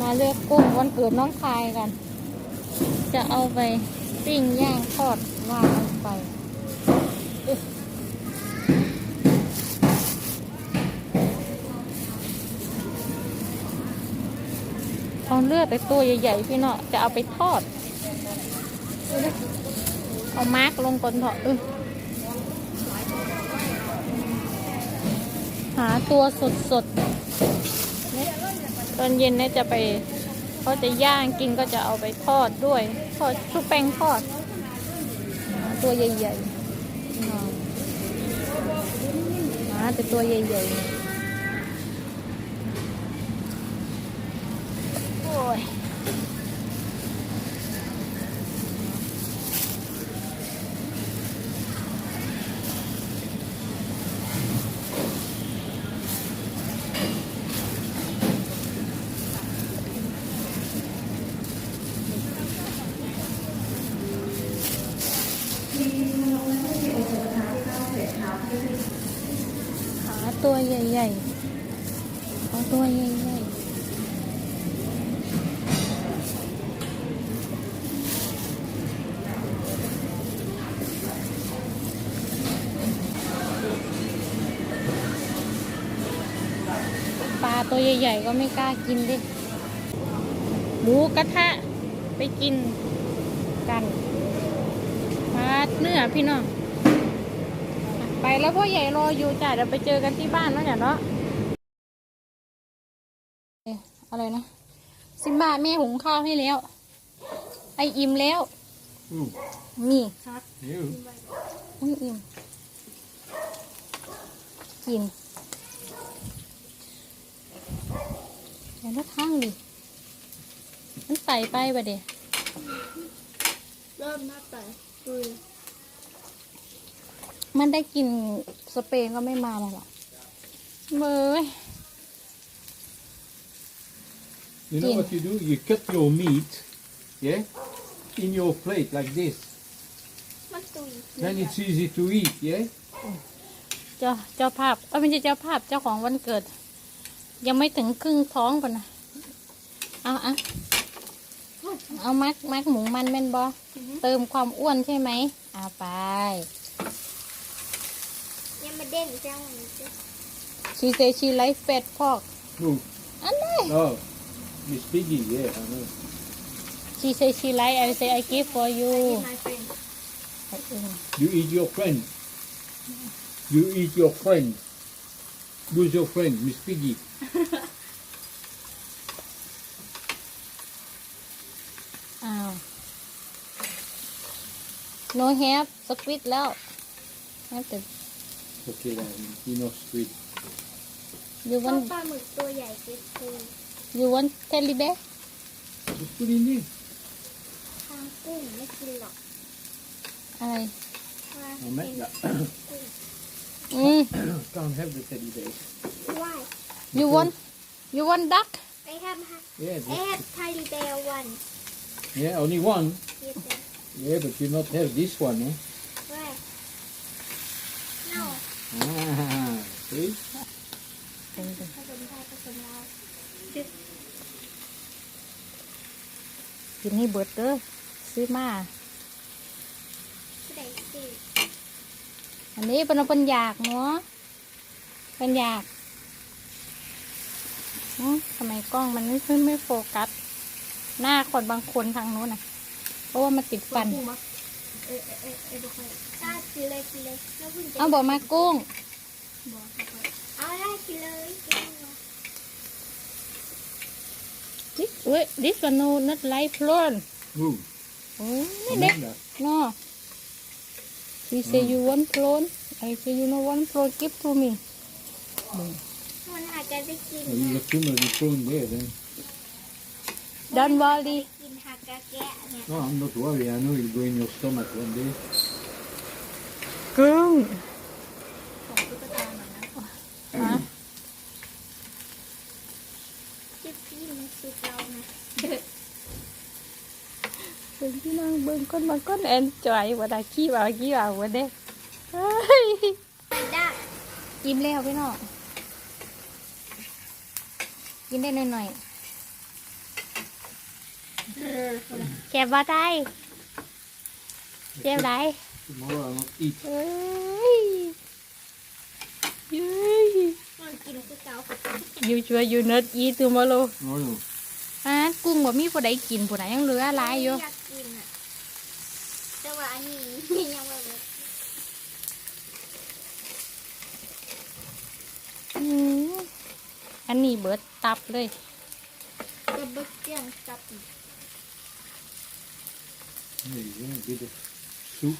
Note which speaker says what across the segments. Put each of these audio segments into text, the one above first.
Speaker 1: มาเลือกกุ้งวันเกิดน้องคายกัน จะเอาไปปิ้งย่างทอดวางไปเอาเลือดไปตัวใหญ่ๆพี่เนาะจะเอาไปทอด เอามาร์กลงก่อนเถอะหาตัวสดๆ ตอนเย็นเนี่ยจะไปเขาจะย่างกินก็จะเอาไปทอดด้วยทอดชุบแป้งทอด ตัวใหญ่ๆอ่าหาแต่ตัวใหญ่ๆ ใหญ่ๆเอาตัวใหญ่ๆปลาตัวใหญ่ ๆ ก็ไม่กล้ากินดิ หมูกระทะไปกินกันปลาเนื้อพี่น้อง ไปแล้วพ่อใหญ่รออยู่จ้ะเดี๋ยวไปเจอกันที่บ้านแล้วเนี่ยเนาะเอ๊ะอะไรนะสิบบาทแม่หุงข้าวให้แล้ว ไออิ่มแล้ว
Speaker 2: Ooh,
Speaker 1: นี่
Speaker 2: you.
Speaker 1: อุ้ยอิ่มกินเดี๋ยวนักข้างดิ มันไต่ไปบะเดี๋ย
Speaker 3: เริ่มหน้าแต่คุย
Speaker 1: มันได้กลินสเปรย์ก็ไม่มาแล้วล่ะเบย
Speaker 2: You know
Speaker 1: Tin.
Speaker 2: what you do? You cut your meat, yeah, in your plate like this.
Speaker 3: มันตุย
Speaker 2: Then it's easy to eat, yeah.
Speaker 1: เจ้าเจ้าภาพเอ้ยไม่ใช่เจ้าภาพเจ้าของวันเกิด ยังไม่ถึงครึ่งท้องก่อนนะเอาเอาเอามักมักหมูมันแม่นบอเติมความอ้วนใช่ไหมเอาไป
Speaker 3: ยังมาเด้งจังวันนี้สิ
Speaker 1: ชีเซชีไลฟ์เฟตพอก
Speaker 2: Oh,
Speaker 1: อันนี้
Speaker 2: oh, Miss Piggy, yeah, I know.
Speaker 1: ชีเซชีไลฟ์ไอเซไอกิฟ for you
Speaker 3: ไมเฟรน
Speaker 2: You eat your friend. You eat your friend. Who's your friend? Miss Piggy.
Speaker 1: อ้าว no have สควิตแล้ว have แต่
Speaker 2: Okay, then, you know sweet.
Speaker 1: you
Speaker 3: ชอบ
Speaker 1: want
Speaker 3: ปลาหมึกตัวใหญ่คือคือ
Speaker 1: you want teddy bear
Speaker 2: Just put in there.
Speaker 3: ทางกุ้งไม่กินหรอก
Speaker 1: อะไร
Speaker 3: ว่า
Speaker 2: I'll make that.
Speaker 1: อืม
Speaker 2: Can't have the teddy bear.
Speaker 3: ว่าย
Speaker 1: you want you want duck
Speaker 3: I have
Speaker 2: Yeah,
Speaker 3: I
Speaker 2: just,
Speaker 3: have teddy bear one
Speaker 2: yeah, only one.
Speaker 3: you say
Speaker 2: Yeah, but you not have this one, eh?
Speaker 1: กินให้เบิดเด้อซื้อมา อันนี้เป็นเป็นอยากเนาะเป็นอยากอืมทำไมกล้องมันไม่ขึ้นไม่โฟกัส หน้าคนบางคนทางโน้นนะเพราะว่ามันติดฟัน
Speaker 3: เออเออเออเออบอกเลยอะกินเลยกินเลยแล้วคุณจะ
Speaker 1: เอาบอกมากุ้ง
Speaker 3: บอกเอาได้กินเลยกินเลย
Speaker 1: this wait this one no not like prawn
Speaker 2: Ooh,
Speaker 1: โอ้
Speaker 2: I'll
Speaker 1: นี่เด็ก
Speaker 2: make that.
Speaker 1: no she say you want prawn I say you no want prawn give to me
Speaker 3: มันอาจจะได้กิน
Speaker 2: Oh, you got too many prawn there then.
Speaker 1: Don't worry
Speaker 3: กินหักกะแกะเนี่ย
Speaker 2: No, I'm not worried. I know it'll go in your stomach one day.
Speaker 1: กุ้ง
Speaker 3: ของตุ๊กตาหน่อยนะ
Speaker 1: ฮะ
Speaker 3: จิ๊บพี่มันสุดเรานะ
Speaker 1: เบิ่งพี่น้องเบิ่งก้นมันก้นแอนจอยว่าได้ขี้ว่าขี้ว่าว่าเด้เฮ้ย
Speaker 3: ไปได้
Speaker 1: กินแล้วพี่น้องกินได้หน่อยๆ แก็บว่าได้เจ็บไร
Speaker 2: Tomorrow I'll not eat.
Speaker 1: เอ้ยเย้ย
Speaker 3: มันกินคือเกา
Speaker 1: you sure you not eat tomorrow
Speaker 2: No, no.
Speaker 1: อะกุ้งบ่มีผู้ใดกินผู้ใดยังเหลือหลายอยู่
Speaker 3: อยากกินอะแต่ว่าอันนี้มียังไม่หมด
Speaker 1: อืมอันนี้เบิดตับเลย
Speaker 3: ก็เบิกเกี้ยงกับ
Speaker 2: There you go, a bit of soup.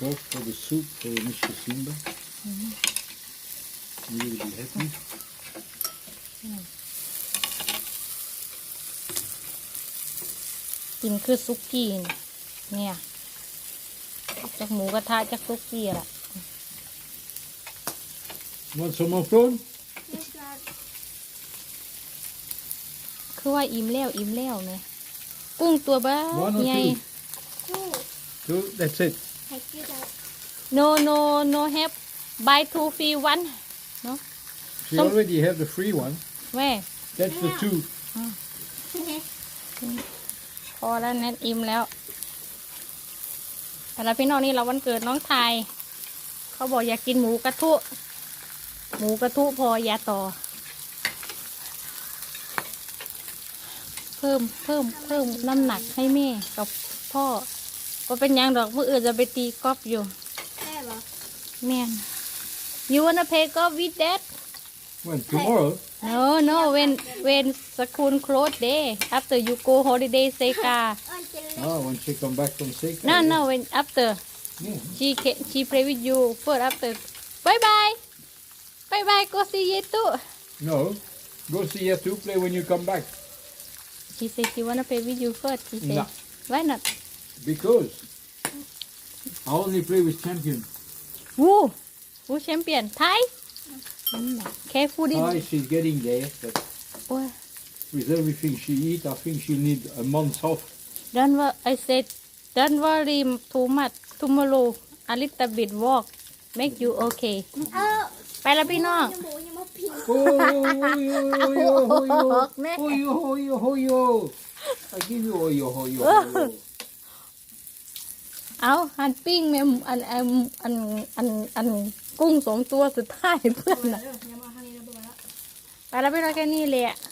Speaker 2: Go for the soup for Mr. Simba. He will be happy.
Speaker 1: กินคือซุกี้นี่เนี่ยจากหมูกระทะจากซุกี้ล่ะ
Speaker 2: Want some more prawn?
Speaker 3: ไม่กล้า
Speaker 1: คือว่าอิ่มแล้วอิ่มแล้วเนี่ย กุ้งตัวบ้า
Speaker 2: One or
Speaker 1: ใหญ่
Speaker 2: two?
Speaker 3: คู่
Speaker 2: Two, that's it.
Speaker 3: ให้กินแล้ว
Speaker 1: no no no have buy two free one
Speaker 2: She
Speaker 1: Some-
Speaker 2: already have the free one.
Speaker 1: where
Speaker 2: That's the
Speaker 3: Yeah.
Speaker 2: two.
Speaker 1: พอแล้วแนทอิ่มแล้วแต่ละพี่น้องนี่เราวันเกิดน้องทายเขาบอกอยากกินหมูกระทุ หมูกระทุพอยาต่อ พิ่มเพิ่มเพิ่มน้ำหนักให้แม่กับพ่อก็เป็นหยังดอกเมื่ออื่นจะไปตีกอล์ฟอยู่
Speaker 3: แม่เหรอ
Speaker 1: แม่น you wanna play golf with dad
Speaker 2: When tomorrow?
Speaker 1: no no when when school close day after you go holiday เซกา
Speaker 3: เอิญจะเล็ก
Speaker 2: Oh, when she come back from sick.
Speaker 1: no no when after
Speaker 2: Yeah.
Speaker 1: she can, she play with you first after bye bye bye bye go see you too
Speaker 2: No. Go see her to play when you come back.
Speaker 1: she say she wanna play with you first she say
Speaker 2: No.
Speaker 1: why not
Speaker 2: Because I only play with champion.
Speaker 1: woo woo champion Thai careful in
Speaker 2: Hi, she's getting there, but
Speaker 1: oh,
Speaker 2: with everything she eat, I think she'll need a month off.
Speaker 1: don't worry I said don't worry too much tomorrow a little bit walk make you okay
Speaker 3: เออ
Speaker 1: ไปแล้วพี่น้อง
Speaker 3: ยังหมูยังมาพิง
Speaker 2: ง Oh, oh, oh, oh, oh, yo, oh, yo. I give you oh, oh, oh, oh, oh.
Speaker 1: เอาหันปิ้งแม่อันอันอันอันอันกุ้งสองตัวสุดท้ายเพื่อนนะ
Speaker 3: ยังมาทางนี้แล้วบอกแล้ว
Speaker 1: ไปแล้วพี่น้องแค่นี้เลยอะ
Speaker 3: อันนี้